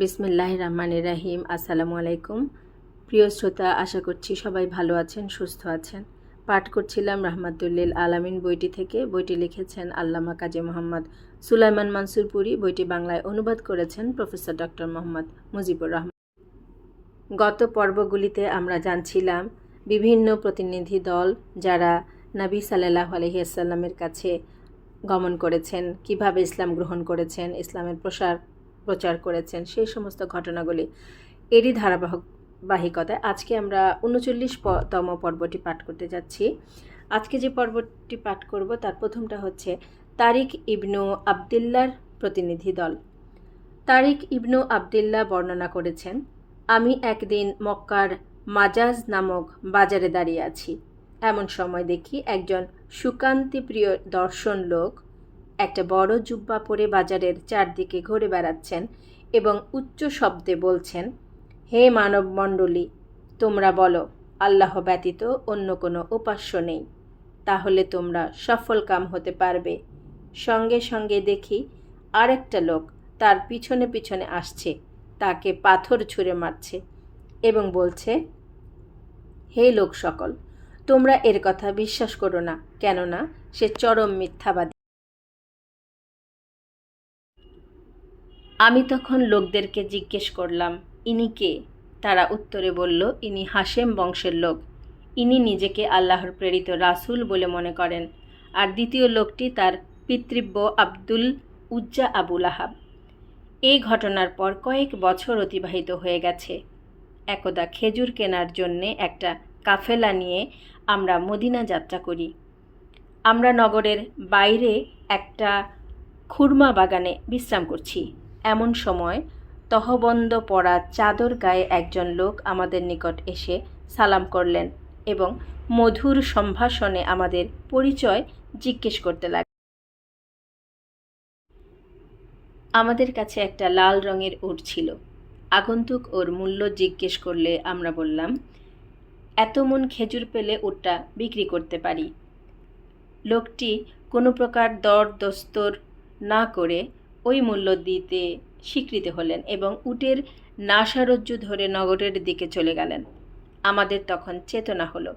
বিসমিল্লাহ রহমান রাহিম। আসসালামু আলাইকুম। প্রিয় শ্রোতা, আশা করছি সবাই ভালো আছেন, সুস্থ আছেন। পাঠ করছিলাম রহমাতুল্লিল আলামিন বইটি থেকে। বইটি লিখেছেন আল্লামা কাজী মোহাম্মদ সুলাইমান মানসুরপুরি। বইটি বাংলায় অনুবাদ করেছেন প্রফেসর ডক্টর মোহাম্মদ মুজিবুর রহমান। গত পর্বগুলিতে আমরা জানছিলাম বিভিন্ন প্রতিনিধি দল যারা নবী সাল্লাহ আলহিয়াসাল্লামের কাছে গমন করেছেন, কীভাবে ইসলাম গ্রহণ করেছেন, ইসলামের প্রসার প্রচার করেছেন সেই সমস্ত ঘটনাগুলি এরই ধারাবাহিক বাহিকতায় আজকে আমরা উনচল্লিশ তম পর্বটি পাঠ করতে যাচ্ছি। আজকে যে পর্বটি পাঠ করব, তার প্রথমটা হচ্ছে তারিক ইবনু আবদুল্লার প্রতিনিধি দল। তারিক ইবনু আবদুল্লাহ বর্ণনা করেছেন, আমি একদিন মক্কার মাজাজ নামক বাজারে দাঁড়িয়ে আছি। এমন সময় দেখি একজন সুকান্তিপ্রিয় দর্শন লোক একটা বড় জুব্বা পরে বাজারের চারদিকে ঘুরে বেড়াচ্ছেন এবং উচ্চ শব্দে বলছেন, হে মানব মণ্ডলী তোমরা বলো, আল্লাহ ব্যতীত অন্য কোনো উপাস্য নেই। তাহলে তোমরা সফল কাম হতে পারবে। সঙ্গে সঙ্গে দেখি আরেকটা লোক তার পিছনে পিছনে আসছে, তাকে পাথর ছুঁড়ে মারছে এবং বলছে, হে লোক সকল, তোমরা এর কথা বিশ্বাস করো না, কেননা সে চরম মিথ্যাবাদী। আমি তখন লোকদেরকে জিজ্ঞেস করলাম, ইনি কে? তারা উত্তরে বলল, ইনি হাশেম বংশের লোক। ইনি নিজেকে আল্লাহর প্রেরিত রাসুল বলে মনে করেন। আর দ্বিতীয় লোকটি তার পিতৃব্য আব্দুল উজ্জা আবুল আহাব এই ঘটনার পর কয়েক বছর অতিবাহিত হয়ে গেছে। একদা খেজুর কেনার জন্যে একটা কাফেলা নিয়ে আমরা মদিনা যাত্রা করি। আমরা নগরের বাইরে একটা খুরমা বাগানে বিশ্রাম করছি। এমন সময় তহবন্দ পড়া চাদর গায়ে একজন লোক আমাদের নিকট এসে সালাম করলেন এবং মধুর সম্ভাষণে আমাদের পরিচয় জিজ্ঞেস করতে লাগলেন। আমাদের কাছে একটা লাল রঙের উট ছিল। আগন্তুক ওর মূল্য জিজ্ঞেস করলে আমরা বললাম, এত মন খেজুর পেলে উটটা বিক্রি করতে পারি। লোকটি কোনো প্রকার দর দস্তর না করে ওই মূল্য দিতে স্বীকৃত হলেন এবং উটের নাসারজ্জু ধরে নগরের দিকে চলে গেলেন। আমাদের তখন চেতনা হলো।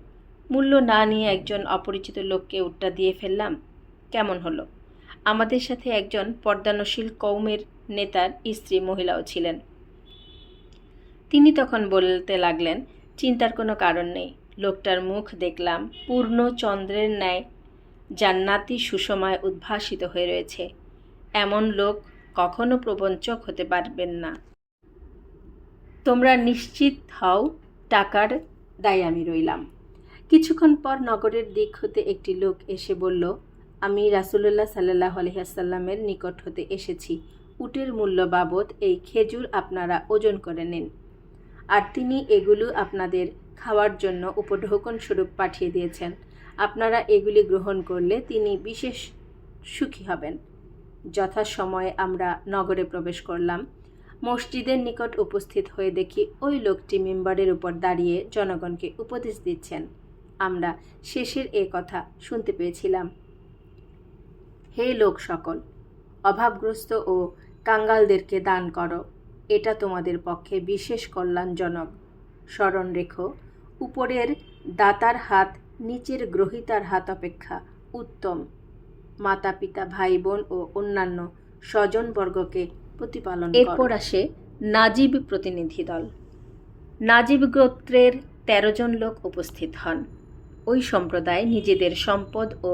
মূল্য না নিয়ে একজন অপরিচিত লোককে উটটা দিয়ে ফেললাম, কেমন হলো? আমাদের সাথে একজন পর্দানশীল কৌমের নেতার স্ত্রী মহিলাও ছিলেন। তিনি তখন বলতে লাগলেন, চিন্তার কোনো কারণ নেই। লোকটার মুখ দেখলাম পূর্ণ চন্দ্রের ন্যায়। জান্নাতি সুষমায় উদ্ভাসিত হয়ে রয়েছে। এমন লোক কখনো প্রবঞ্চক হতে পারবেন না। তোমরা নিশ্চিত হও, টাকার দায় আমি রইলাম। কিছুক্ষণ পর নগরের দিক হতে একটি লোক এসে বলল, আমি রাসুলুল্লাহ সাল্লাহ আলহিহাসাল্লামের নিকট হতে এসেছি। উটের মূল্য বাবদ এই খেজুর আপনারা ওজন করে নিন। আর তিনি এগুলো আপনাদের খাওয়ার জন্য উপঢৌকন স্বরূপ পাঠিয়ে দিয়েছেন। আপনারা এগুলি গ্রহণ করলে তিনি বিশেষ সুখী হবেন। যথাসময়ে আমরা নগরে প্রবেশ করলাম। মসজিদের নিকট উপস্থিত হয়ে দেখি ওই লোকটি মেম্বারের উপর দাঁড়িয়ে জনগণকে উপদেশ দিচ্ছেন। আমরা শেষের এ কথা শুনতে পেয়েছিলাম। হে লোক সকল, অভাবগ্রস্ত ও কাঙ্গালদেরকে দান করো। এটা তোমাদের পক্ষে বিশেষ কল্যাণজনক। স্মরণ রেখো, উপরের দাতার হাত, নিচের গ্রহিতার হাত অপেক্ষা উত্তম। মাতা পিতা ভাই বোন ও অন্যান্য স্বজনবর্গকে প্রতিপালন এরপর আসে নাজিব প্রতিনিধি দল। নাজিব গোত্রের তেরো জন লোক উপস্থিত হন। ওই সম্প্রদায় নিজেদের সম্পদ ও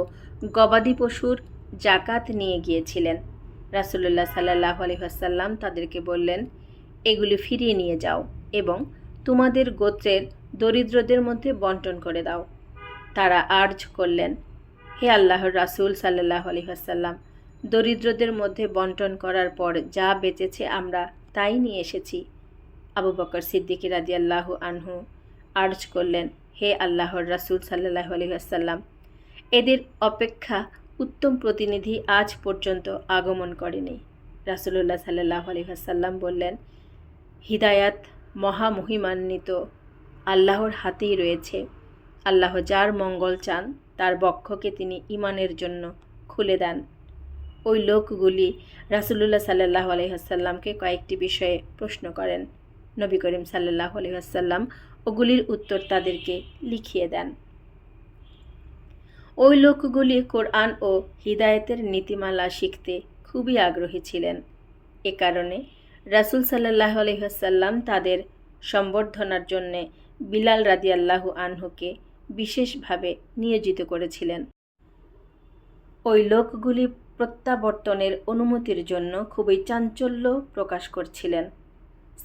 গবাদি পশুর জাকাত নিয়ে গিয়েছিলেন। রাসুল্লাহ সাল্লাহ আলহাসাল্লাম তাদেরকে বললেন, এগুলি ফিরিয়ে নিয়ে যাও এবং তোমাদের গোত্রের দরিদ্রদের মধ্যে বন্টন করে দাও। তারা আর্জ করলেন হে আল্লাহর রাসুল সাল্লাহ আলহাসাল্লাম দরিদ্রদের মধ্যে বন্টন করার পর যা বেঁচেছে আমরা তাই নিয়ে এসেছি। আবু বকর সিদ্দিকি রাজি আল্লাহ আনহু আর্জ করলেন, হে আল্লাহর রাসুল সাল্লাহ আলহাসাল্লাম এদের অপেক্ষা উত্তম প্রতিনিধি আজ পর্যন্ত আগমন করেনি। রাসুলুল্লাহ সাল্লাহ আলহাসাল্লাম বললেন, হিদায়াত মহামহিমান্বিত আল্লাহর হাতেই রয়েছে। আল্লাহ যার মঙ্গল চান তার বক্ষকে তিনি ইমানের জন্য খুলে দেন। ওই লোকগুলি রাসুলুল্লাহ সাল্লাহ আলহিহাসাল্লামকে কয়েকটি বিষয়ে প্রশ্ন করেন। নবী করিম সাল্লাহ আলহিহাসাল্লাম ওগুলির উত্তর তাদেরকে লিখিয়ে দেন। ওই লোকগুলি কোরআন ও হিদায়েতের নীতিমালা শিখতে খুবই আগ্রহী ছিলেন। এ কারণে রাসুল সাল্লাহ আলহিহাসাল্লাম তাদের সম্বর্ধনার জন্যে বিলাল রাদিয়াল্লাহু আনহুকে বিশেষভাবে নিয়োজিত করেছিলেন। ওই লোকগুলি প্রত্যাবর্তনের অনুমতির জন্য খুবই চাঞ্চল্য প্রকাশ করছিলেন।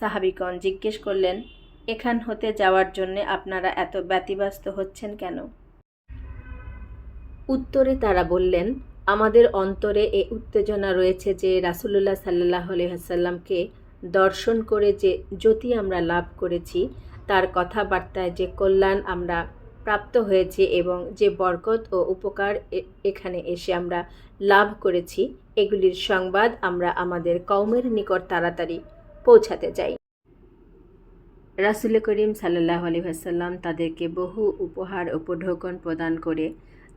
সাহাবিগণ জিজ্ঞেস করলেন, এখান হতে যাওয়ার জন্যে আপনারা এত ব্যতিব্যস্ত হচ্ছেন কেন? উত্তরে তারা বললেন, আমাদের অন্তরে এ উত্তেজনা রয়েছে যে রাসুলুল্লাহ সাল্লাহ আলহাসাল্লামকে দর্শন করে যে জ্যোতি আমরা লাভ করেছি, তার কথাবার্তায় যে কল্যাণ আমরা প্রাপ্ত হয়েছে এবং যে বরকত ও উপকার এখানে এসে আমরা লাভ করেছি, এগুলির সংবাদ আমরা আমাদের কওমের নিকট তাড়াতাড়ি পৌঁছাতে চাই। রাসুল করিম সাল্লাহ আলহাসাল্লাম তাদেরকে বহু উপহার ও উপঢৌকন প্রদান করে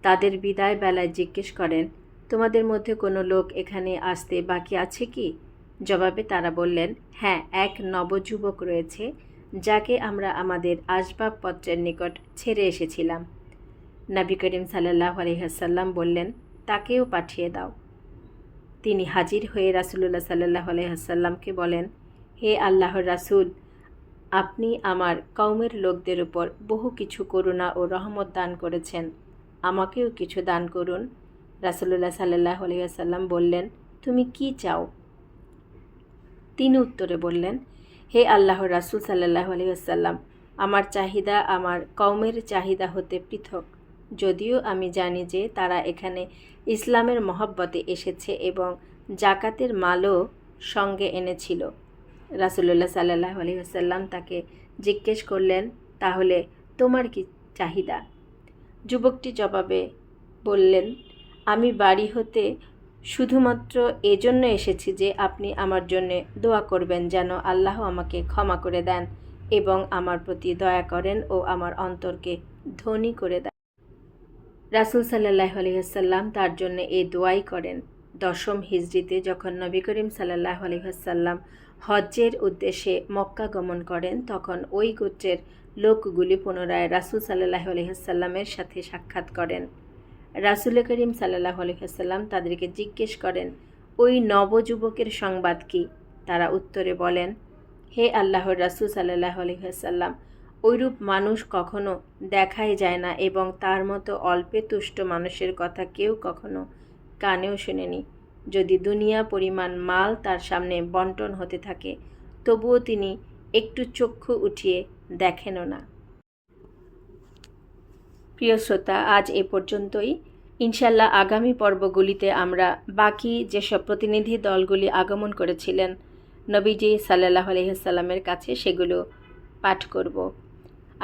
তাদের বিদায় বেলায় জিজ্ঞেস করেন, তোমাদের মধ্যে কোনো লোক এখানে আসতে বাকি আছে কি? জবাবে তারা বললেন হ্যাঁ এক নবযুবক রয়েছে যাকে আমরা আমাদের আসবাবপত্রের নিকট ছেড়ে এসেছিলাম। নবী করিম সাল্লাহ আলহাসাল্লাম বললেন, তাকেও পাঠিয়ে দাও। তিনি হাজির হয়ে রাসুলুল্লাহ সাল্লাহ আলহাসাল্লামকে বলেন, হে আল্লাহর রাসূল, আপনি আমার কওমের লোকদের উপর বহু কিছু করুণা ও রহমত দান করেছেন। আমাকেও কিছু দান করুন। রাসুলুল্লাহ সাল্লাহ আলহিহাসাল্লাম বললেন, তুমি কি চাও? তিনি উত্তরে বললেন হে আল্লাহর রাসুল সাল্লাহ আলহিহাসাল্লাম আমার চাহিদা আমার কওমের চাহিদা হতে পৃথক। যদিও আমি জানি যে তারা এখানে ইসলামের মহব্বতে এসেছে এবং জাকাতের মালও সঙ্গে এনেছিল। রাসুলুল্লাহ সাল্লাহ আলহিহাসাল্লাম তাকে জিজ্ঞেস করলেন, তাহলে তোমার কি চাহিদা? যুবকটি জবাবে বললেন, আমি বাড়ি হতে শুধুমাত্র এজন্য এসেছি যে আপনি আমার জন্যে দোয়া করবেন যেন আল্লাহ আমাকে ক্ষমা করে দেন এবং আমার প্রতি দয়া করেন ও আমার অন্তরকে ধনী করে দেন। রাসুল সাল্লাহ আলহিহাসাল্লাম তার জন্য এই দোয়াই করেন। দশম হিজড়িতে যখন নবী করিম সাল্লাহ আলহিহাসাল্লাম হজ্জের উদ্দেশ্যে মক্কা গমন করেন, তখন ওই গোত্রের লোকগুলি পুনরায় রাসুল সাল্লাহ আলহিহাসাল্লামের সাথে সাক্ষাৎ করেন। রাসুল করিম সাল্লাহ আলহিহাসাল্লাম তাদেরকে জিজ্ঞেস করেন, ওই নবযুবকের সংবাদ কি? তারা উত্তরে বলেন, হে আল্লাহর রাসুল সাল্লাহ আলহিহাসাল্লাম ওইরূপ মানুষ কখনো দেখাই যায় না এবং তার মতো অল্পে তুষ্ট মানুষের কথা কেউ কখনো কানেও শোনেনি। যদি দুনিয়া পরিমাণ মাল তার সামনে বন্টন হতে থাকে, তবুও তিনি একটু চক্ষু উঠিয়ে দেখেনও না। প্রিয় শ্রোতা, আজ এ পর্যন্তই। ইনশাল্লাহ আগামী পর্বগুলিতে আমরা বাকি যেসব প্রতিনিধি দলগুলি আগমন করেছিলেন নবীজি সাল্লাহ আলহিহাসাল্লামের কাছে সেগুলো পাঠ করব।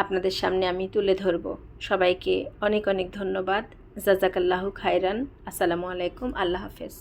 আপনাদের সামনে আমি তুলে ধরব। সবাইকে অনেক অনেক ধন্যবাদ। জাজাকাল্লাহু খায়রান। আসসালামু আলাইকুম। আল্লাহ হাফেজ।